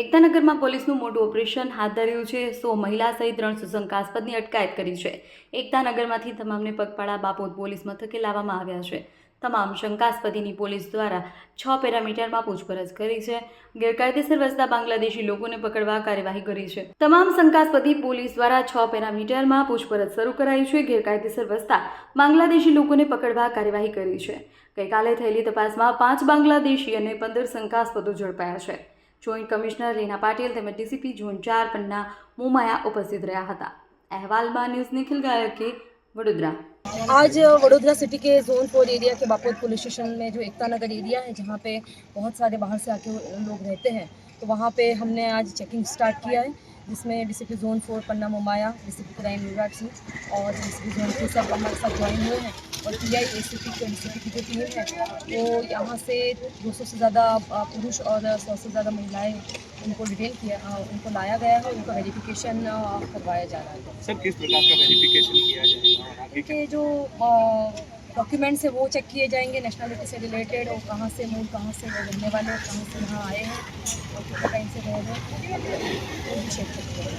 એકતાનગરમાં પોલીસનું મોટું ઓપરેશન હાથ ધર્યું છે. સો મહિલા સહિત ત્રણ શંકાસ્પદની અટકાયત કરી છે. એકતાનગરમાંથી તમામને પગપાળા બાપોદ પોલીસ મથકે લાવવામાં આવ્યા છે. તમામ શંકાસ્પદીની પોલીસ દ્વારા છ પેરામીટરમાં પૂછપરછ કરી છે. ગેરકાયદેસર વસતા બાંગ્લાદેશી લોકોને પકડવા કાર્યવાહી કરી છે. તમામ શંકાસ્પદી પોલીસ દ્વારા છ પેરામીટરમાં પૂછપરછ શરૂ કરાઈ છે. ગેરકાયદેસર વસતા બાંગ્લાદેશી લોકોને પકડવા કાર્યવાહી કરી છે. ગઈકાલે થયેલી તપાસમાં પાંચ બાંગ્લાદેશી અને પંદર શંકાસ્પદો ઝડપાયા છે. જોઈન્ટ કમિશનર રીના પાટીલ તેમજ ડીસીપી ઝોન ચાર પન્ના મુમાયા ઉપસ્થિત રહ્યા હતા અહેવાલમાં ન્યૂઝ નિખિલ ગાયકે વડોદરા आज वडोदरा सिटी के जोन फोर एरिया के बापोद पुलिस स्टेशन में जो एकता नगर एरिया है जहाँ पे बहुत सारे बाहर से आके लोग रहते हैं तो वहाँ पे हमने आज चेकिंग स्टार्ट किया है जिसमें DCP zone four Panna Mumaya DCP crime Yuvraj Singh और डीसीपी जोन टू सब हमारे साथ ज्वाइन हुए हैं और P I A C P D C P की जो टीम है वो यहाँ से 200 से ज़्यादा पुरुष और 100 से ज़्यादा महिलाएँ उनको डिटेन किया उनको लाया गया है उनका वेरिफिकेशन करवाया जा रहा है। सर किस प्रकार का वेरिफिकेशन किया जाएगा? उनके जो डॉक्यूमेंट्स है वो चेक किए जाएँगे नेशनलिटी से रिलेटेड और कहाँ से मूल कहाँ से वो रहने वाले और कहाँ से यहाँ आए हैं और कितने टाइम से रह रहे हैं वो भी चेक किया